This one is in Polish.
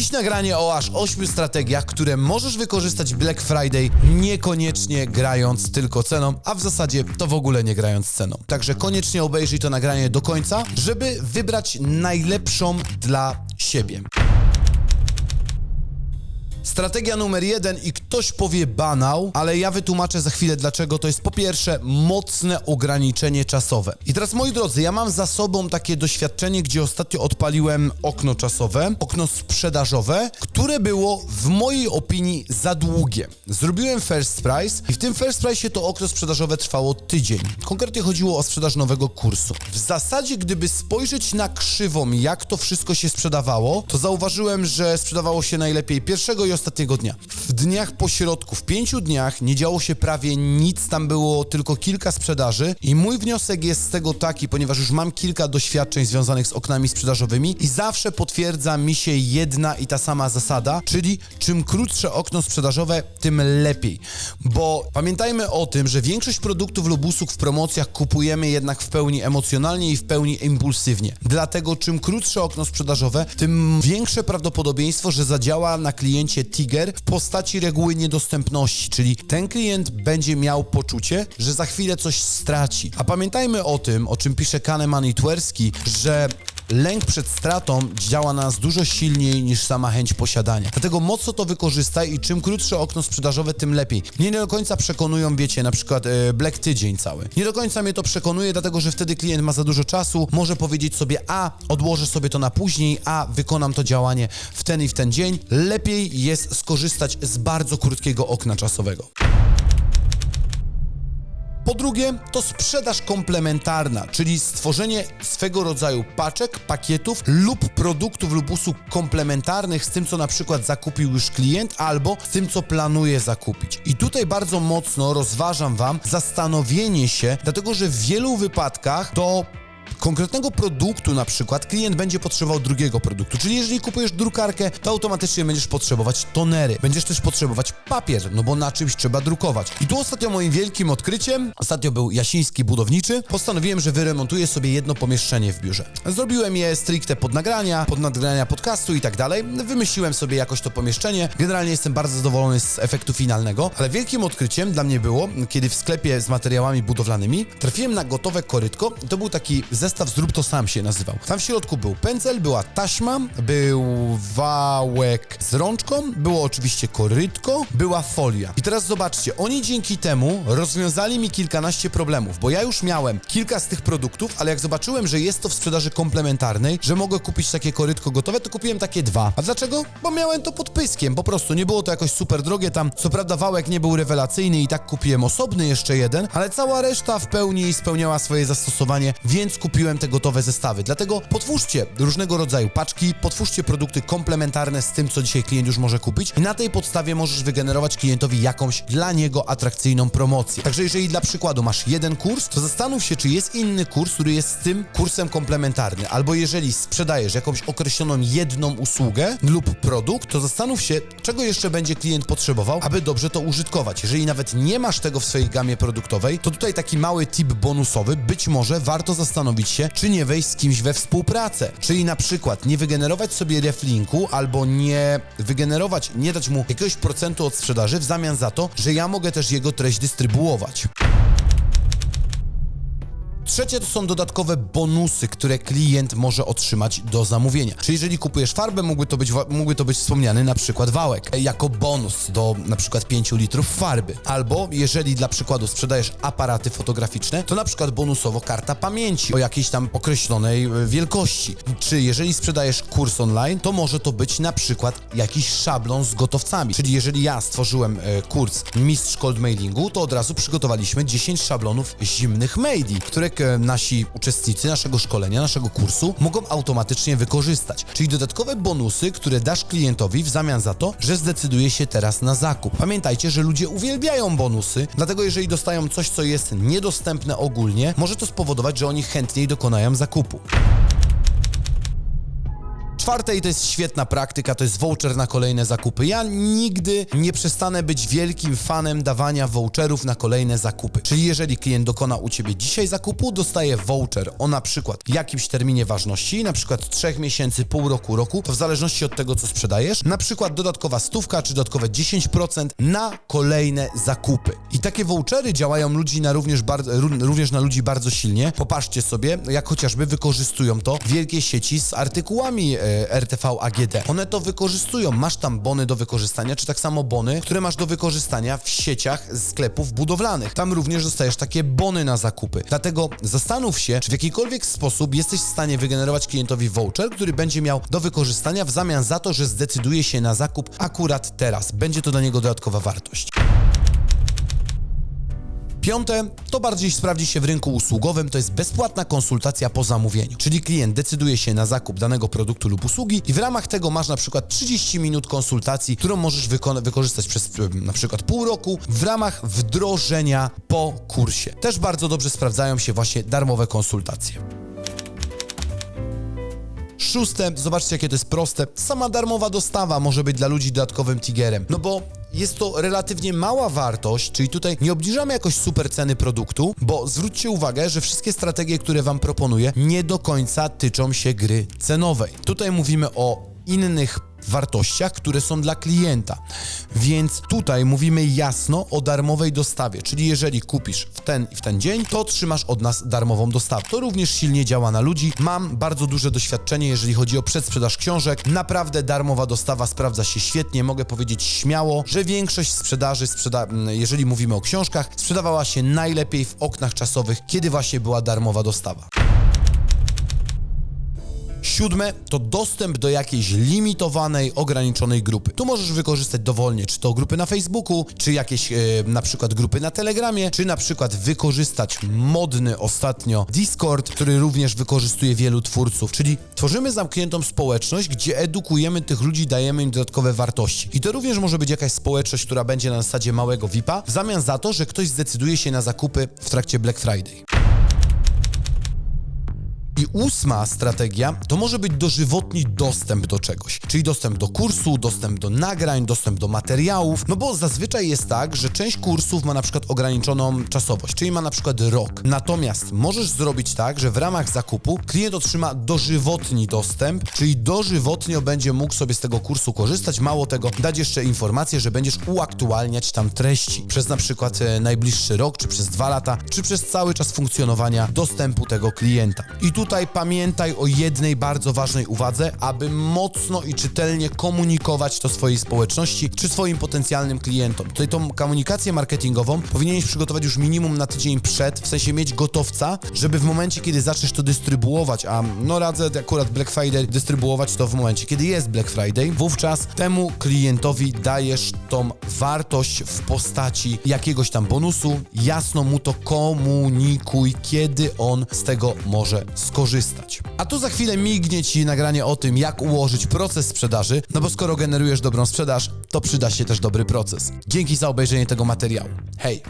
Dziś nagranie o aż 8 strategiach, które możesz wykorzystać Black Friday, niekoniecznie grając tylko ceną, a w zasadzie to w ogóle nie grając ceną. Także koniecznie obejrzyj to nagranie do końca, żeby wybrać najlepszą dla siebie. Strategia numer jeden i ktoś powie banał, ale ja wytłumaczę za chwilę dlaczego. To jest po pierwsze mocne ograniczenie czasowe. I teraz moi drodzy, ja mam za sobą takie doświadczenie, gdzie ostatnio odpaliłem okno czasowe, okno sprzedażowe, które było w mojej opinii za długie. Zrobiłem first price i w tym first price to okno sprzedażowe trwało tydzień. Konkretnie chodziło o sprzedaż nowego kursu. W zasadzie, gdyby spojrzeć na krzywą, jak to wszystko się sprzedawało, to zauważyłem, że sprzedawało się najlepiej pierwszego i ostatniego dnia. W dniach pośrodku, w pięciu dniach nie działo się prawie nic, tam było tylko kilka sprzedaży i mój wniosek jest z tego taki, ponieważ już mam kilka doświadczeń związanych z oknami sprzedażowymi i zawsze potwierdza mi się jedna i ta sama zasada, czyli czym krótsze okno sprzedażowe, tym lepiej. Bo pamiętajmy o tym, że większość produktów lub usług w promocjach kupujemy jednak w pełni emocjonalnie i w pełni impulsywnie. Dlatego czym krótsze okno sprzedażowe, tym większe prawdopodobieństwo, że zadziała na kliencie Tiger w postaci reguły niedostępności, czyli ten klient będzie miał poczucie, że za chwilę coś straci. A pamiętajmy o tym, o czym pisze Kahneman i Tversky, że lęk przed stratą działa na nas dużo silniej niż sama chęć posiadania. Dlatego mocno to wykorzystaj i czym krótsze okno sprzedażowe, tym lepiej. Nie do końca przekonują, wiecie, na przykład e, Black Tydzień cały. Nie do końca mnie to przekonuje, dlatego że wtedy klient ma za dużo czasu, może powiedzieć sobie, a odłożę sobie to na później, a wykonam to działanie w ten i w ten dzień. Lepiej jest skorzystać z bardzo krótkiego okna czasowego. Po drugie, to sprzedaż komplementarna, czyli stworzenie swego rodzaju paczek, pakietów lub produktów lub usług komplementarnych z tym, co na przykład zakupił już klient, albo z tym, co planuje zakupić. I tutaj bardzo mocno rozważam Wam zastanowienie się, dlatego że w wielu wypadkach to konkretnego produktu na przykład klient będzie potrzebował drugiego produktu. Czyli jeżeli kupujesz drukarkę, to automatycznie będziesz potrzebować tonery. Będziesz też potrzebować papier, no bo na czymś trzeba drukować. I tu ostatnio moim wielkim odkryciem, ostatnio był Jasiński Budowniczy, postanowiłem, że wyremontuję sobie jedno pomieszczenie w biurze. Zrobiłem je stricte pod nagrania, pod nagrania podcastu i tak dalej. Wymyśliłem sobie jakoś to pomieszczenie. Generalnie jestem bardzo zadowolony z efektu finalnego, ale wielkim odkryciem dla mnie było, kiedy w sklepie z materiałami budowlanymi trafiłem na gotowe korytko. To był taki zestaw Zrób to sam się nazywał. Tam w środku był pędzel, była taśma, był wałek z rączką, było oczywiście korytko, była folia. I teraz zobaczcie, oni dzięki temu rozwiązali mi kilkanaście problemów, bo ja już miałem kilka z tych produktów, ale jak zobaczyłem, że jest to w sprzedaży komplementarnej, że mogę kupić takie korytko gotowe, to kupiłem takie dwa. A dlaczego? Bo miałem to pod pyskiem, po prostu nie było to jakoś super drogie tam. Co prawda wałek nie był rewelacyjny i tak kupiłem osobny jeszcze jeden, ale cała reszta w pełni spełniała swoje zastosowanie, więc kupiłem te gotowe zestawy. Dlatego potwórzcie różnego rodzaju paczki, potwórzcie produkty komplementarne z tym, co dzisiaj klient już może kupić i na tej podstawie możesz wygenerować klientowi jakąś dla niego atrakcyjną promocję. Także jeżeli dla przykładu masz jeden kurs, to zastanów się, czy jest inny kurs, który jest z tym kursem komplementarny. Albo jeżeli sprzedajesz jakąś określoną jedną usługę lub produkt, to zastanów się, czego jeszcze będzie klient potrzebował, aby dobrze to użytkować. Jeżeli nawet nie masz tego w swojej gamie produktowej, to tutaj taki mały tip bonusowy, być może warto zastanowić czy nie wejść z kimś we współpracę. Czyli na przykład nie wygenerować sobie reflinku albo nie wygenerować, nie dać mu jakiegoś procentu od sprzedaży w zamian za to, że ja mogę też jego treść dystrybuować. Trzecie to są dodatkowe bonusy, które klient może otrzymać do zamówienia. Czyli jeżeli kupujesz farbę, mógłby to być, mógłby to być wspomniany na przykład wałek e, jako bonus do na przykład 5 litrów farby. Albo jeżeli dla przykładu sprzedajesz aparaty fotograficzne, to na przykład bonusowo karta pamięci o jakiejś tam określonej e, wielkości. Czy jeżeli sprzedajesz kurs online, to może to być na przykład jakiś szablon z gotowcami. Czyli jeżeli ja stworzyłem e, kurs Mistrz Cold Mailingu, to od razu przygotowaliśmy 10 szablonów zimnych maili, które nasi uczestnicy naszego szkolenia, naszego kursu mogą automatycznie wykorzystać. Czyli dodatkowe bonusy, które dasz klientowi w zamian za to, że zdecyduje się teraz na zakup. Pamiętajcie, że ludzie uwielbiają bonusy, dlatego jeżeli dostają coś, co jest niedostępne ogólnie, może to spowodować, że oni chętniej dokonają zakupu. Czwarte i to jest świetna praktyka, to jest voucher na kolejne zakupy. Ja nigdy nie przestanę być wielkim fanem dawania voucherów na kolejne zakupy. Czyli jeżeli klient dokona u Ciebie dzisiaj zakupu, dostaje voucher o na przykład jakimś terminie ważności, na przykład 3 miesięcy, pół roku, roku, to w zależności od tego, co sprzedajesz, na przykład dodatkowa stówka czy dodatkowe 10% na kolejne zakupy. I takie vouchery działają ludzi na również, również na ludzi bardzo silnie. Popatrzcie sobie, jak chociażby wykorzystują to wielkie sieci z artykułami e, RTV AGD. One to wykorzystują. Masz tam bony do wykorzystania, czy tak samo bony, które masz do wykorzystania w sieciach sklepów budowlanych. Tam również dostajesz takie bony na zakupy. Dlatego zastanów się, czy w jakikolwiek sposób jesteś w stanie wygenerować klientowi voucher, który będzie miał do wykorzystania w zamian za to, że zdecyduje się na zakup akurat teraz. Będzie to dla niego dodatkowa wartość. Piąte, to bardziej sprawdzi się w rynku usługowym, to jest bezpłatna konsultacja po zamówieniu. Czyli klient decyduje się na zakup danego produktu lub usługi i w ramach tego masz na przykład 30 minut konsultacji, którą możesz wyko- wykorzystać przez e, na przykład pół roku w ramach wdrożenia po kursie. Też bardzo dobrze sprawdzają się właśnie darmowe konsultacje. Szóste, zobaczcie jakie to jest proste. Sama darmowa dostawa może być dla ludzi dodatkowym tigerem. No bo jest to relatywnie mała wartość, czyli tutaj nie obniżamy jakoś super ceny produktu, bo zwróćcie uwagę, że wszystkie strategie, które Wam proponuję, nie do końca tyczą się gry cenowej. Tutaj mówimy o innych wartościach, które są dla klienta. Więc tutaj mówimy jasno o darmowej dostawie, czyli jeżeli kupisz w ten i w ten dzień, to otrzymasz od nas darmową dostawę. To również silnie działa na ludzi. Mam bardzo duże doświadczenie, jeżeli chodzi o przedsprzedaż książek. Naprawdę darmowa dostawa sprawdza się świetnie. Mogę powiedzieć śmiało, że większość sprzedaży, sprzeda jeżeli mówimy o książkach, sprzedawała się najlepiej w oknach czasowych, kiedy właśnie była darmowa dostawa. Siódme to dostęp do jakiejś limitowanej, ograniczonej grupy. Tu możesz wykorzystać dowolnie, czy to grupy na Facebooku, czy jakieś e, na przykład grupy na Telegramie, czy na przykład wykorzystać modny ostatnio Discord, który również wykorzystuje wielu twórców. Czyli tworzymy zamkniętą społeczność, gdzie edukujemy tych ludzi, dajemy im dodatkowe wartości. I to również może być jakaś społeczność, która będzie na zasadzie małego VIPa, w zamian za to, że ktoś zdecyduje się na zakupy w trakcie Black Friday. I ósma strategia to może być dożywotni dostęp do czegoś, czyli dostęp do kursu, dostęp do nagrań, dostęp do materiałów, no bo zazwyczaj jest tak, że część kursów ma na przykład ograniczoną czasowość, czyli ma na przykład rok. Natomiast możesz zrobić tak, że w ramach zakupu klient otrzyma dożywotni dostęp, czyli dożywotnio będzie mógł sobie z tego kursu korzystać, mało tego, dać jeszcze informację, że będziesz uaktualniać tam treści przez na przykład e, najbliższy rok, czy przez dwa lata, czy przez cały czas funkcjonowania dostępu tego klienta. I tutaj pamiętaj o jednej bardzo ważnej uwadze, aby mocno i czytelnie komunikować to swojej społeczności czy swoim potencjalnym klientom. Tutaj tą komunikację marketingową powinieneś przygotować już minimum na tydzień przed, w sensie mieć gotowca, żeby w momencie, kiedy zaczniesz to dystrybuować, a no radzę akurat Black Friday dystrybuować to w momencie, kiedy jest Black Friday, wówczas temu klientowi dajesz tą wartość w postaci jakiegoś tam bonusu, jasno mu to komunikuj, kiedy on z tego może skorzystać. A tu za chwilę mignie Ci nagranie o tym, jak ułożyć proces sprzedaży, no bo skoro generujesz dobrą sprzedaż, to przyda się też dobry proces. Dzięki za obejrzenie tego materiału. Hej!